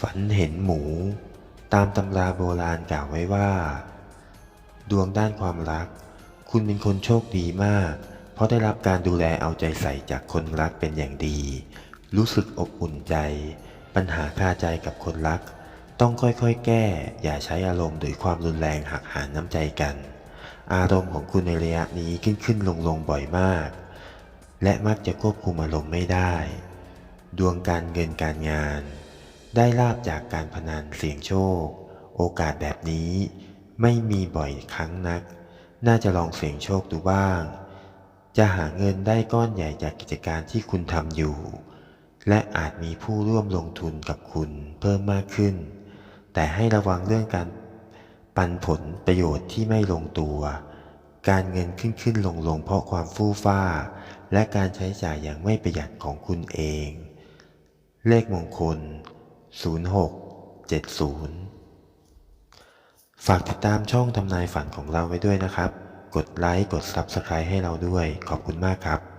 ฝันเห็นหมู ตามตำราโบราณกล่าวไว้ว่า ดวงด้านความรัก คุณเป็นคนโชคดีมาก เพราะได้รับการดูแลเอาใจใส่จากคนรักเป็นอย่างดี รู้สึกอบอุ่นใจ ปัญหาคาใจกับคนรัก ต้องค่อยๆ แก้ อย่าใช้อารมณ์หรือความรุนแรงหักหานน้ำใจกัน อารมณ์ของคุณในระยะนี้ขึ้นขึ้นลงลงๆบ่อยมาก และมักจะควบคุมอารมณ์ไม่ได้ ดวงการเงินการงาน ได้ลาบจากการพนันเสี่ยงโชค โอกาสแบบนี้ ไม่มีบ่อยครั้งนัก น่าจะลองเสี่ยงโชคดูบ้าง จะหาเงินได้ก้อนใหญ่จากกิจการที่คุณทำอยู่ และอาจมีผู้ร่วมลงทุนกับคุณเพิ่มมากขึ้น แต่ให้ระวังเรื่องการปันผลประโยชน์ที่ไม่ลงตัว การเงินขึ้นขึ้นลงลงเพราะความฟู่ฟ้า และการใช้จ่ายอย่างไม่ประหยัดของคุณเอง เลขมงคล 0670 ฝากติดตามช่องทำนายฝันของเราไว้ด้วยนะครับ กดไลค์ กด Subscribe ให้เราด้วย ขอบคุณมากครับ